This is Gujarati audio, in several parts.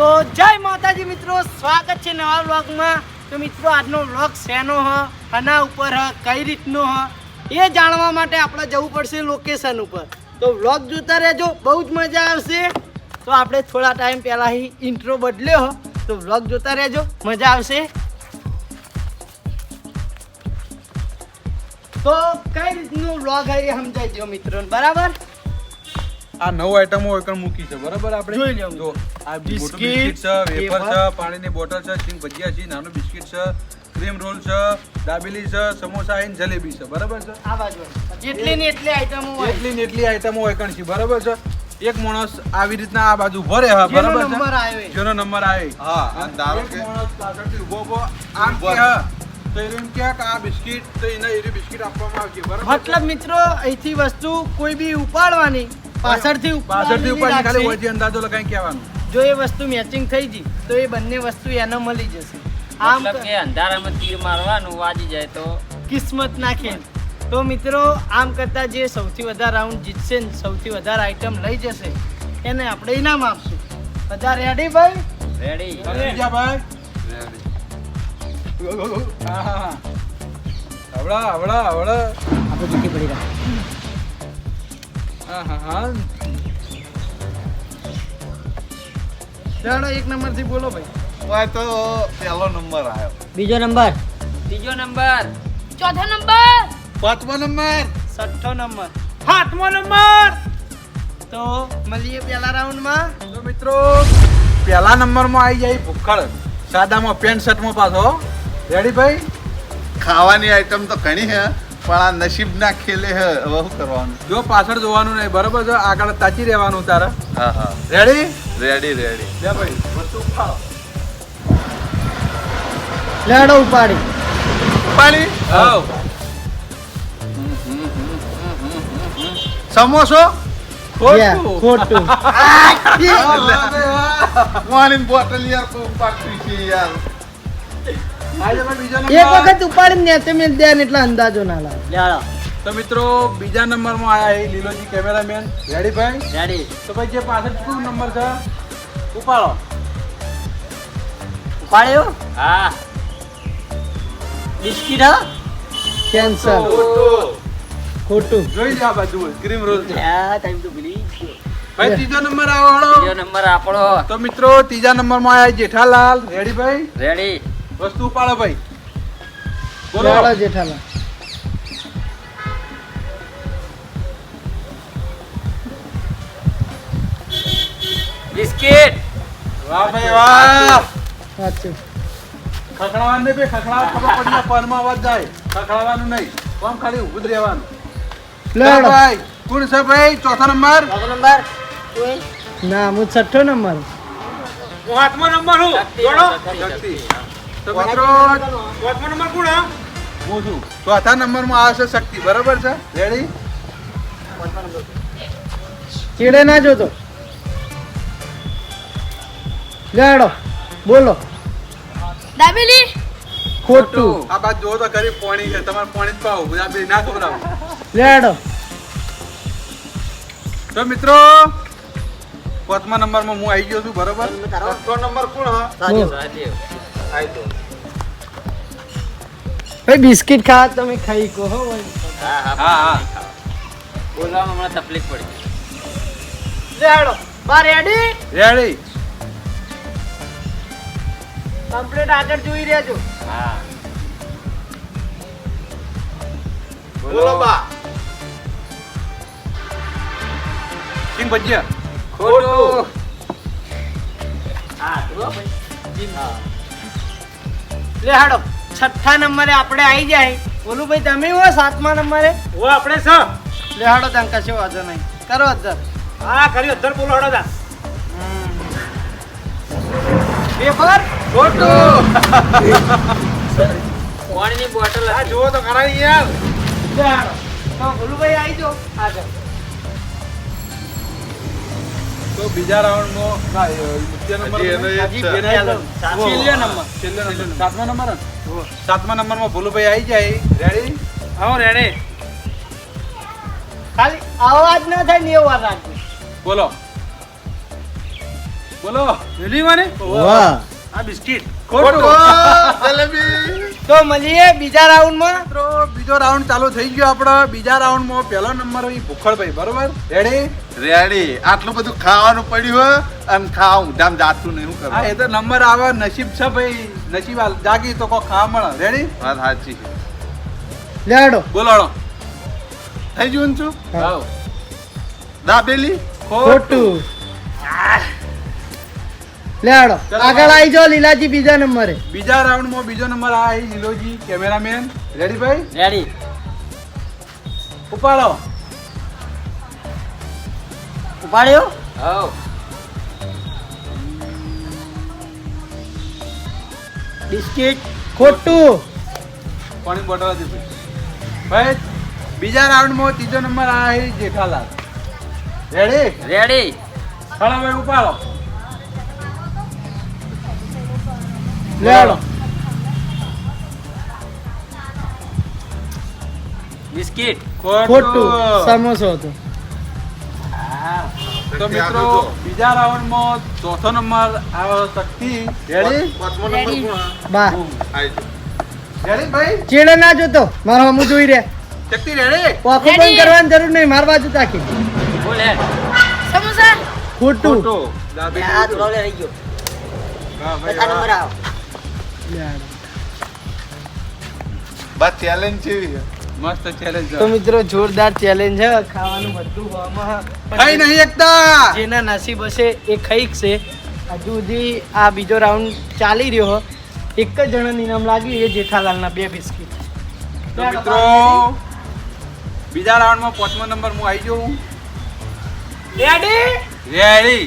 તો જય માતાજી મિત્રો, સ્વાગત છે નવા વ્લોગમાં. તો મિત્રો, આજનો વ્લોગ શેનો હ, આના ઉપર હ, કઈ રીતનો હ, એ જાણવા માટે આપણે જવું પડશે લોકેશન ઉપર. તો વ્લોગ જોતા રહેજો, બહુ જ મજા આવશે. તો આપણે થોડા ટાઈમ પહેલાં અહીં ઇન્ટ્રો બદલ્યો હો. તો વ્લોગ જોતા રહેજો, મજા આવશે. તો કઈ રીતનું વ્લોગ એ સમજાઈ દો મિત્રોને, બરાબર? આ નવ આઈટમો હોય કણ મૂકી છે બરાબર આપણે? જોઈ લેવું. જો આ બિસ્કિટ, છે વેફર. છે પાણીની બોટલ છે સિંગ ભજીયા છે નાનું બિસ્કિટ છે ક્રીમ રોલ છે દાબેલી છે સમોસા અને જલેબી છે બરાબર છે? આ બાજુ જેટલી ને એટલી આઈટમો હોય. એટલી ને એટલી આઈટમો હોય કણ છે બરાબર છે? એક માણસ આવી રીતના આ બાજુ ભરે હા બરાબર છે. જેનો નંબર આવે. હા અને ધારો કે માણસ પાછળથી ઊભો ઊભો આમ કે હા તો એમ કહે આ બિસ્કિટ તો એને એરી બિસ્કિટ આપવામાં આવશે. બરાબર છે? મતલબ મિત્રો અહીંથી વસ્તુ કોઈ બી ઉપાડવાની પાછળથી પાછળથી ઉપર ખાલી રાખશે. અંદાજો લગાવી કહેવાનું. જો એ વસ્તુ મેચિંગ થઈ ગઈ તો એ બંને વસ્તુ એને મળી જશે. આમ કે અંધારામાં તીર મારવાનું વાજી જાય તો કિસ્મત ના ખેલ તો મિત્રો આમ કરતા જે સૌથી વધારે રાઉન્ડ જીતશે ને સૌથી વધારે આઈટમ લઈ જશે એને આપણે ઇનામ આપશું. બધા રેડી ભાઈ? રેડી સમજી ભાઈ. હવળા હવળા હવળા આપણે જીતી પડી રહ્યા. ચાલો એક નંબરથી બોલો ભાઈ. હોય તો પહેલો નંબર આવ્યો. બીજો નંબર. ત્રીજો નંબર. ચોથો નંબર. પાંચમો નંબર. છઠ્ઠો નંબર. સાતમો નંબર. તો મળીએ પહેલા રાઉન્ડમાં. તો મિત્રો પહેલા નંબરમાં આવી જાય ભૂખડ. સાદામાં પેન્ટ શર્ટમાં પાછો. રેડી ભાઈ? ખાવાની આઈટમ તો ઘણી છે. પણ આ નસીબ ના ખેલે હે હવે શું કરવાનું? જો પાછળ જોવાનું નહીં બરોબર છે? આગળ તાચી રહેવાનું તારે. હા હા. રેડી રેડી રેડી લે ભાઈ વસ્તુ ઉપાડો. લેડો ઉપાડી. ઉપાડી? હા સમોસો? ખોટું. ખોટું. પાણી બોટલ યાર પાકતી છે યાર. એક વખત ઉપાડીને નેચે મેલ દે એટલે અંદાજો ના લાવે. તો મિત્રો બીજા નંબરમાં આયા એ લીલોજી કેમેરામેન. રેડી ભાઈ? રેડી તો ભાઈ જે પાછળ શું નંબર છે? ઉપાડો. ઉપાડ્યો હા. બિસ્કિટ હા કેન્સર ખોટું. જોઈ લે આ બાજુ ક્રીમ રોલ છે. ટાઈમ તો ભૂલી ભાઈ ત્રીજો નંબર આવડો ત્રીજો નંબર આપણો. તો મિત્રો ત્રીજા નંબરમાં આયા જેઠાલાલ. રેડી ભાઈ? રેડી વસ્તુ ઉપાડો ભાઈ. બોલો. લેડો જેઠાલાલ. બિસ્કિટ. વાહ ભાઈ વાહ. સાચું. ખખડાવાનું નહીં ભાઈ ખખડાવ ખબર પડી પરમાં અવાજ જાય. ખખડાવાનું નહીં. કોમ ખાલી ઊભું જ રહેવાનું. લેડો ભાઈ કોણ છે ભાઈ? ચોથો નંબર? નંબર. ના હું છઠ્ઠો નંબર. શક્તિ. તો મિત્રો હું? છું. ચોથા નંબરમાં આવશે શક્તિ. બરાબર છે? રેડી ચીડે ના જોતો. ગાડો બોલો. દાબેલી ખોટું. આ બાદ જો તો કરી પોણી છે. તમારે પોણી જ પાવું. બે ના ખવડાવો. લેડો તો મિત્રો પાંચમા નંબરમાં હું આવી ગયો છું. બરાબર? ત્રણ નંબર કોણ હા? બોલ. ભાઈ બિસ્કિટ ખા તમે ખાઈ કો હો હા હા હા. હા બોલવામાં હમણાં તકલીફ પડી લેડો બા રેડી? રેડી. કમ્પ્લીટ આગળ જોઈ રહેજો. હા. બોલો. બા. સિંગ ભજીયા? ખોટું. હા તો ભાઈ લે હાડો છઠ્ઠા નંબરે આપણે આવી જાય. બોલું ભાઈ તમે હો સાતમા નંબરે? ઓ આપણે છ? લે હાડો તને કશો વાંધો નહીં. કરો અધર હા કર્યો અધર બોલો હાડો તા પેપર પાણીની બોટલ આ હતી. જુઓ તો ખરા યાર. લે હાડો. તો બોલું ભાઈ આવી જાઓ. આગળ તો બીજા રાઉન્ડમાં ના સાતમા નંબર? સાતમા નંબરમાં ભોલુભાઈ આવી જાય. રેડી આવો રેડે ખાલી અવાજ ના થાય ને એવો રાખજો બોલો. બોલો. રેલી મને? વાહ. આ બિસ્કિટ. ખોટો. જલેબી. તો મળીએ બીજા રાઉન્ડમાં. મિત્રો બીજો રાઉન્ડ ચાલુ થઈ ગયો આપણો. બીજા રાઉન્ડમાં પહેલો નંબર હોય ભૂખળભાઈ બરોબર? રેડી રેડી આટલું બધું ખાવાનું પડ્યું હોય અને ખાવું. ધામ જાતું નહીં હું હા એ તો નંબર આવે. નસીબ છે ભાઈ. નસીબ હાલ જાગી તો કોઈ ખાવા મળે. રેડી વાત સાચી. લેડો. બોલો થઈ ગયું છું. દાબેલી? ખોટું. લેડો આગળ આવી જાઓ લીલાજી બીજા નંબરે. બીજા રાઉન્ડમાં બીજો નંબર આ આવી લીલોજી કેમેરામેન. રેડી ભાઈ? રેડી ઉપાડો. ઉપાડ્યો? હા બિસ્કિટ. ખોટું. પાણી બોટલ હતી ભાઈ. બીજા રાઉન્ડમાં ત્રીજો નંબર આ આવી જેઠાલાલ. રેડી રેડી ચાલો ભાઈ ઉપાડો. લેડો બિસ્કિટ ખોટું. સમોસો હતો. તો મિત્રો બીજા રાઉન્ડમાં ચોથો નંબર આવ્યો શક્તિ રેડી? પાંચમો નંબર બા. રેડી ભાઈ? ચેડે ના જોતો. મારો હમું જોઈ રે. શક્તિ રેડી? પોખો બંધ કરવાની જરૂર નહીં. મારવા બાજુ તાકી. બોલે. સમોસા. ખોટું. દાબેલી હા, ભાઈ, નંબર લેડો. બસ ચેલેન્જ કેવી મસ્ત ચેલેન્જ તો મિત્રો જોરદાર ચેલેન્જ છે. ખાવાનું બધું હોવામાં કઈ નહીં એકતા! જેના નસીબ હશે એ ખાઈક છે. હજુ સુધી આ બીજો રાઉન્ડ ચાલી રહ્યો. એક જ જણાને ઇનામ લાગ્યું એ જેઠાલાલના બે બિસ્કિટ. તો મિત્રો બીજા રાઉન્ડમાં પાંચમો નંબર હું આવી જાઉં રેડી રેડી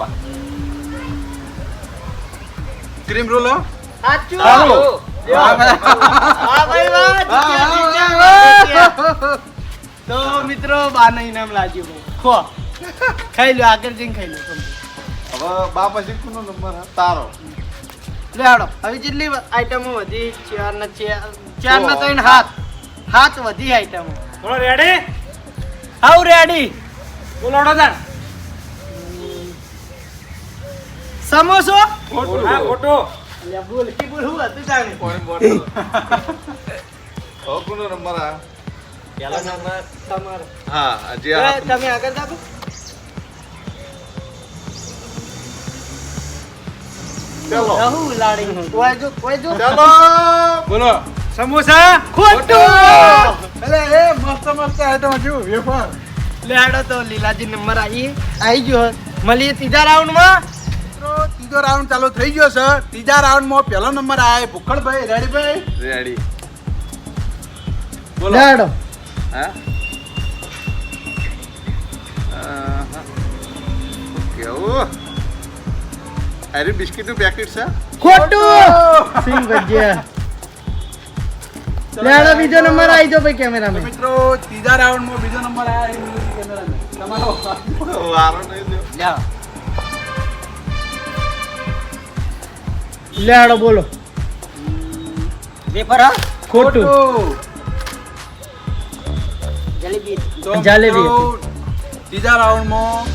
બા. ક્રીમ રોલો? સાચું. તો મિત્રો બાને ઇનામ લાગ્યું ખો. ખાઈ લો આગળ જઈને ખાઈ લો તમે. હવે બા પછી કોનો નંબર હે? તારો. લે આડો હવે જેટલી આઈટમો વધી ચાર ના ચાર ચાર ના ત્રણ હાથ. હાથ વધી આઈટમો બોલો રેડી હાઉ રેડી બોલો હડો તાર સમોસો હા ખોટો લે બોલ કી બોલ હું હતું જાણે બોટલ હવે કોનો નંબર આ. તમારો. હા જે તમે આગળ જાઓ. ચાલો. રહું લાડી કોઈ જો કોઈ જો. ચાલો. બોલો. સમોસા? ખોટું! એટલે એ મસ્ત મસ્ત આઈટમ હજુ વેફર. લે તો લીલાજી નંબર આવી આવી ગયો. મળીએ ત્રીજા રાઉન્ડમાં ત્રીજો રાઉન્ડ ચાલુ થઈ ગયો છે ત્રીજા રાઉન્ડમાં પહેલો નંબર આવે ભૂખડભાઈ. રેડી ભાઈ? રેડી બોલો. લે હા? કેવું અરે બિસ્કીટનું પેકેટ છે ખોટું! સિંગ ભજીયા લે બીજો નંબર આવી જાઓ ભાઈ કેમેરામેન મિત્રો ત્રીજા રાઉન્ડમાં બીજો નંબર આવ્યો તમારો વારો નહીં થયો. જાઓ લે હાડો બોલો. વેફર હા. ખોટું. જલેબી. જલેબી. ત્રીજા રાઉન્ડમાં.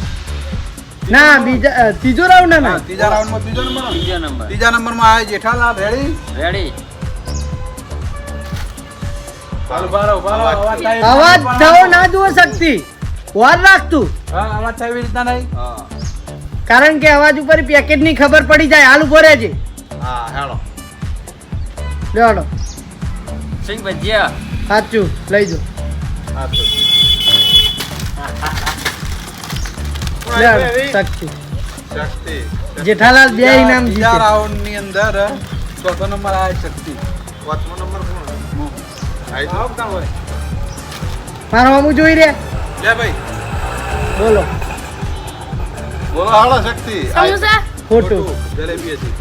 ના બીજા ત્રીજો રાઉન્ડ ના ત્રીજા રાઉન્ડમાં ત્રીજો નંબર. આવે. નંબર. ત્રીજા નંબરમાં આવે જેઠાલાલ રેડી? રેડી. અવાજ થવો ના જુઓ શક્તિ. વાર રાખતું અવાજ થાય એવી રીતના નહીં? કારણ કે અવાજ ઉપર પેકેટની ખબર પડી જાય. હાલ ઊભો રહેજે. હા હેડો લે સિંગ ભજીયા સાચું લઈ જો શક્તિ શક્તિ. જેઠાલાલ બે ઇનામ ત્રીજા જીતે રાઉન્ડની અંદર ચોથો નંબર આવે શક્તિ. પાંચમો નંબર કોણ આવ કાં હોય? મારો મામું જોઈ રે લે ભાઈ. બોલો. બોલો હાલો શક્તિ. સમોસા? ખોટું. જલેબી હતી.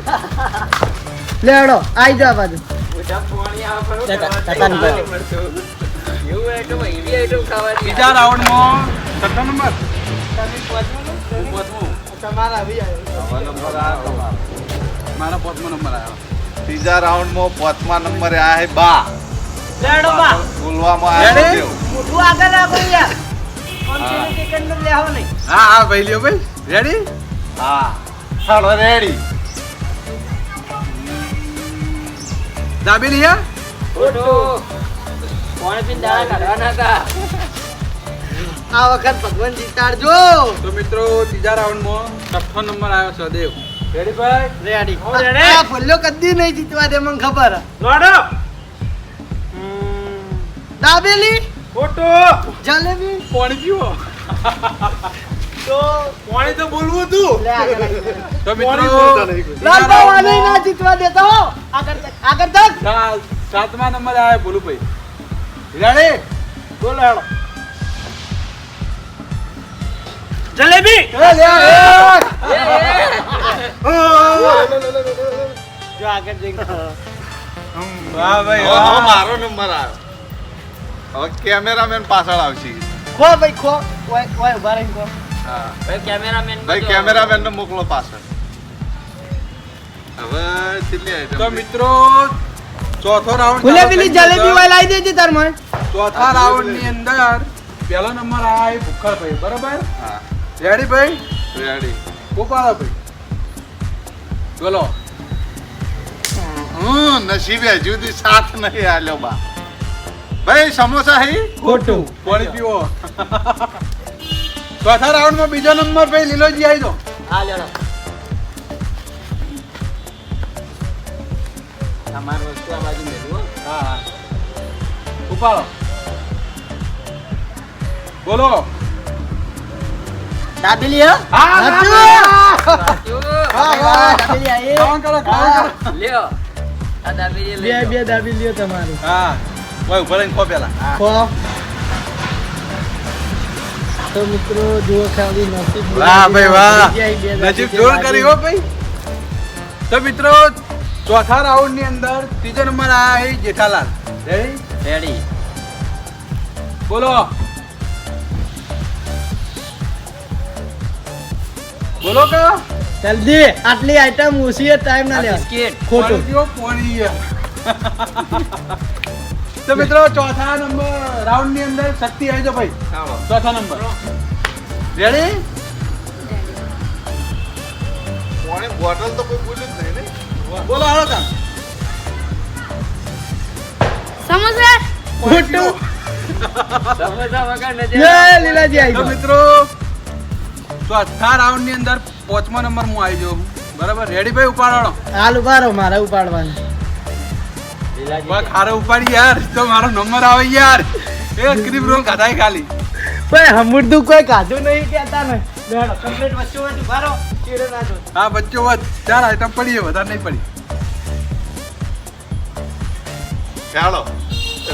લેડો હાડો આઈ જા બાજુ. એવું આઈટમ એવી આઈટમ ખાવાની. ત્રીજા રાઉન્ડમાં છઠ્ઠો નંબર. હું પાંચમું. તમારા આવી હવે નંબર આ તમારો. મારો પાંચમો નંબર આવ્યો. ત્રીજા રાઉન્ડમાં પાંચમા નંબરે આ હે બા. બોલવામાં આવ્યો. મોઢું આગળ રાખો યાર હા. હા ભાઈ લ્યો ભાઈ. રેડી હા. ચાલો રેડી. દાબેલી હે ખોટું કોણ પીને દાડા કાઢવાના હતા. આ વખત ભગવાન જીતાડજો. તો મિત્રો ત્રીજા રાઉન્ડમાં છઠ્ઠો નંબર આવ્યો સદેવ રેડી ભાઈ? રેડી હો, રેડી? આ ભલ્યો કદી નહીં જીતવા દે મને ખબર. લોડો. દાબેલી? ઓટો જલેબી? પાણી પીવો. તો પાણી તો બોલવું હતું? લે આગળ આગળ. તો મિત્રો લાલબાવ આને ના જીતવા દેતા આગળ તક, આગળ તક. સાતમા નંબર આવ્યો ભોલું રેડી? બોલો હેડો. જલેબી? એ લે, એ. જો આગળ જઈ વાહ ભાઈ વાહ. મારો નંબર આવ્યો. હવે કેમેરામેન પાછળ આવશે. ખો ભાઈ ખો. ઓય ઓય ઊભા રહી ખો. હા ભાઈ કેમેરામેન ભાઈ કેમેરામેન ને મોકલો પાછળ. હવે કેટલી item તો મિત્રો ચોથો રાઉન્ડ ફૂલે પેલી જલેબી વાય લાવી દેજે તાર મને. ચોથા રાઉન્ડની અંદર પહેલો નંબર આવ્યો ભૂખડ ભાઈ બરાબર? હા. રેડી ભાઈ? રેડી ગોપાલ ભાઈ. બોલો. હમ નસીબે જુદી સુધી સાથ નહીં આલ્યો બા. ભાઈ સમોસા હે? ખોટું. પાણી પીવો ચોથા રાઉન્ડમાં બીજો નંબર ભાઈ લીલોજી આવી દો. હા લેડો તમારી વસ્તુ આ બાજુ મેળવું હા. હા ઉપાડો. બોલો. દાબેલી હે. હા. કરો લ્યો. આ દાબેલી બે બે દાબેલીઓ તમારી. હા. ખો પેલા. ખો. તો મિત્રો જુઓ ખાલી નસીબ વાહ ભાઈ વાહ. નસીબ જોર કરી હો ભાઈ. તો મિત્રો ચોથા રાઉન્ડની અંદર ત્રીજો નંબર આયા છે જેઠાલાલ. રેડી રેડી બોલો. બોલો કે? જલ્દી આટલી આઈટમ ઓછી ટાઈમ ના આ લે બિસ્કિટ. ખોટું. પાણી. તો મિત્રો ચોથા નંબર રાઉન્ડની અંદર શક્તિ આવી ભાઈ. ચોથા નંબર. રેડી કોણે બોટલ તો કોઈ બોલ્યું જ નહીં ને? બોલો હાલો તા સમોસા? ખોટું સમોસા વગર નજર લે લીલાજી આવી તો મિત્રો ચોથા રાઉન્ડની અંદર પાંચમો નંબર હું આવી જાઉં બરાબર? રેડી ભાઈ ઉપાડવાનો? હાલ ઉપાડો મારે ઉપાડવાનું. બસ ખારો ઉપાડી યાર. તો મારો નંબર આવે યાર. એ ક્રીમ રોલ ખાધા ખાલી. ભાઈ હમુરદું કોઈ કાઢું નહીં કહેતા ને કમ્પ્લીટ વચ્ચે વચ્ચે ઉભારો. ચીડે ના જો હા બચ્ચો વધ ચાર આઈટમ પડી વધારે નહીં પડી. ચાલો.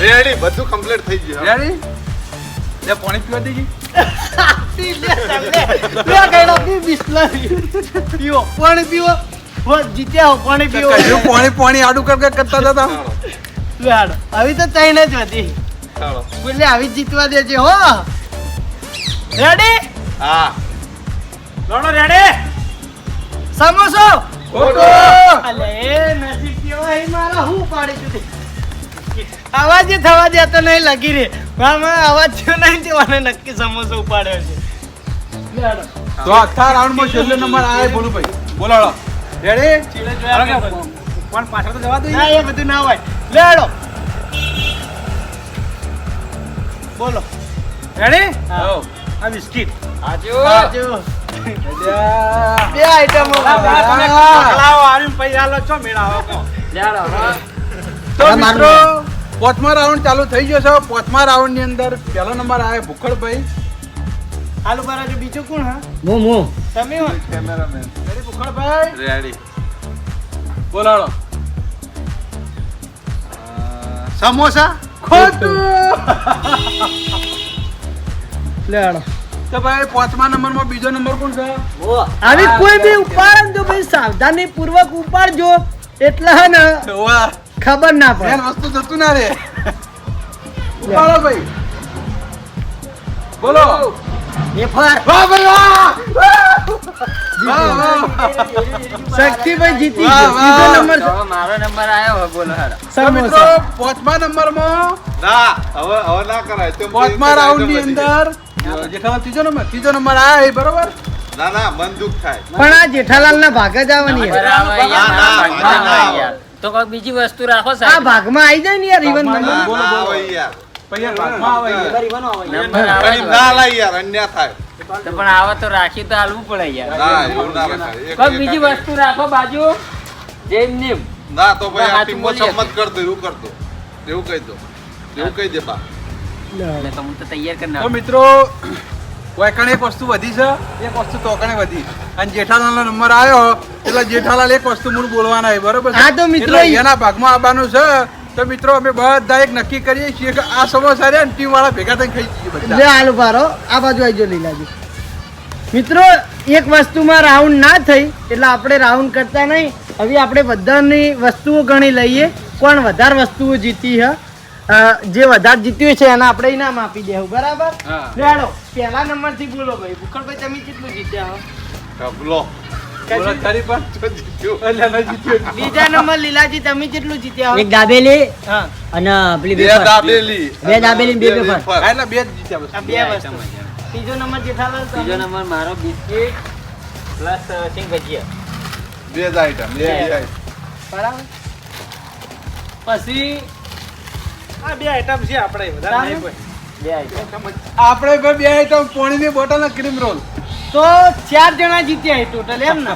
રેડી બધું કમ્પ્લીટ થઈ ગયું. રેડી લે પાણી પીવા દેજી પી લે તમને. લે ગયડો, પી બિસ્લરી. પીવો પાણી પીવો. હો, જીત્યા હો પાણી પીવો કયું પાણી પાણી આડું કર કર કરતા આવી તો જ હતી. બોલે આવી જીતવા દેજે હો. રેડી હા. લોડો રેડી સમોસો? ખોટો અલે એ નસીબ કેવાય મારા હું પાડી દીધી? અવાજ થવા દેતો નહીં લગી રે અવાજ થયો નહીં જવાને નક્કી સમોસો ઉપાડ્યો છે. તો આખા રાઉન્ડમાં છેલ્લો નંબર આવે બોલું ભાઈ. બોલો હાલો. રેડી પણ પાછળ તો જવા દો ના એ બધું ના હોય. લે હાલો. બોલો. રેડી હા. આ બિસ્કિટ. આજુ બાજુ. બે આઈટમો તમે આવીને પૈસા લો છો મેળાવો કો લેડો તો મિત્રો પાંચમા રાઉન્ડ ચાલુ થઈ ગયો છે. પાંચમા રાઉન્ડની અંદર પહેલો નંબર આવે ભૂખડભાઈ. આલુ પરાઠું બીજું કોણ હા? મો મો તમે હો? કેમેરામેન. રેડી ભૂખડભાઈ રેડી. બોલાડો. સમોસા? ખોટું. લે તો ભાઈ પાંચમા નંબરમાં બીજો નંબર કોણ છે? ઓ આવી કોઈ બી ઉપાડ તો ભાઈ સાવધાની પૂર્વક ઉપાડજો. એટલા હે ને વાહ. ખબર ના પડે. વસ્તુ જતું ના રે ઉપાડો ભાઈ. બોલો. એ ફર વાહ ભાઈ વાહ વાહ વાહ શક્તિભાઈ જીતી ગયો નંબર મારો નંબર આવ્યો બોલો હેડો તો મિત્રો સમોસા પાંચમા નંબર ના હવે હવે ના કરાય તો પાંચમા રાઉન્ડની અંદર જેઠાલાલ ત્રીજો નંબર ત્રીજો નંબર આ એ બરોબર ના ના મન દુઃખ થાય પણ આ જેઠાલાલ ના ભાગે જ આવવાની. તો બીજી વસ્તુ રાખો આ ભાગ ભાગમાં આવી જાય ને યાર ઇવન બોલો, બોલો. યાર પણ તો ના લાય યાર અન્ય થાય. તો પણ આવા તો રાખી તો હાલવું પડે યાર. એવું ના રખાય. એક- કોઈક એક બીજી વસ્તુ રાખો બાજુ. જેમ નેમ. ના તો ભાઈ આ ટીમો સંમત કર દો એવું કર એવું કહી દો. એવું કહી દે બા. એટલે તો હું તો તૈયાર કરી તો મિત્રો વાયકણ એક વસ્તુ વધી છે? એક વસ્તુ તોકણે વધી. અને જેઠાલાલનો નંબર આવ્યો એટલે જેઠાલાલ એક વસ્તુ મૂળ બોલવાના બરોબર? હા, તો મિત્રો એના ભાગમાં આવવાનું છે. તો મિત્રો અમે બધા એક નક્કી કરીએ છીએ કે આ સમોસા રે ટીમ વાળા ભેગા થઈને ખાઈ જઈએ લે આલુ ભારો આ બાજુ આવી જો લીલાજી. મિત્રો એક વસ્તુમાં રાઉન્ડ ના થઈ એટલે આપણે રાઉન્ડ કરતા નહીં. હવે આપણે બધાની વસ્તુઓ ગણી લઈએ. કોણ વધારે વસ્તુઓ જીતી હ? જે વધારે જીત્યું છે એના આપણે ઇનામ આપી દેવું બરાબર? હા. લેડો પહેલા નંબરથી બોલો ભાઈ. ભૂખડભાઈ તમે કેટલું જીત્યા હો? બોલો બીજા નંબર લીલાજી તમે કેટલું જીત્યા એક દાબેલી અને પેલી બે. દાબેલી. બે દાબેલી ને બે એટલે બે જીત્યા બે વસ્તુ. ત્રીજો નંબર જેઠાલાલ. ત્રીજો નંબર મારો બિસ્કિટ પ્લસ સિંગ ભજીયા બે જ આઈટમ બે item. બરાબર? પછી આ બે આઈટમ છે આપણે વધારે નહીં કોઈ. બે આઈટમ. આપણે બે આઈટમ પોણીની બોટલ અને ક્રીમ રોલ તો ચાર જણા જીત્યા ટોટલ એમ ને?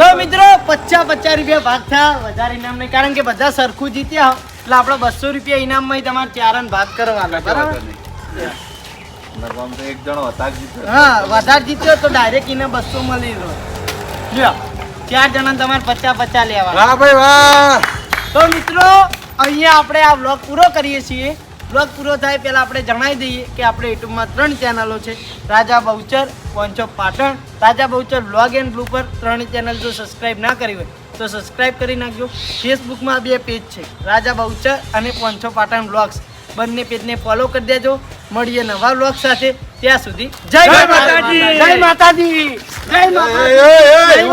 તો મિત્રો પચાસ પચાસ રૂપિયા ભાગ થયા. વધારે ઇનામ નહીં કારણ કે બધા સરખું જીત્યા એટલે આપણે બસો રૂપિયા ઇનામમાં તમારે ચાર ભાગ કરવાના બરાબર? એક જણો. હા વધારે જીત્યો તો ડાયરેક્ટ ઇનામ બસો મળી લો લ્યો ચાર જણા તમારે પચાસ પચાસ લેવા વાહ ભાઈ વાહ! તો મિત્રો અહીંયા આપણે આ વ્લોગ પૂરો કરીએ છીએ. વ્લોગ પૂરો થાય પહેલાં આપણે જણાવી દઈએ કે આપણે યુટ્યુબમાં ત્રણ ચેનલો છે. Raja Bahuchar પોંચો Patan. Raja Bahuchar blog and blue પર ત્રણ ચેનલ જો સબસ્ક્રાઈબ ના કરી હોય તો સબસ્ક્રાઇબ કરી નાખજો. ફેસબુકમાં બે પેજ છે રાજા બહુચર અને પોંચો પાટણ વ્લોગ્સ. બંને પેજને ફોલો કરી દેજો. મળીએ નવા વ્લોગ સાથે. ત્યાં સુધી જય માતાજી! જય માતાજી. જય માતાજી.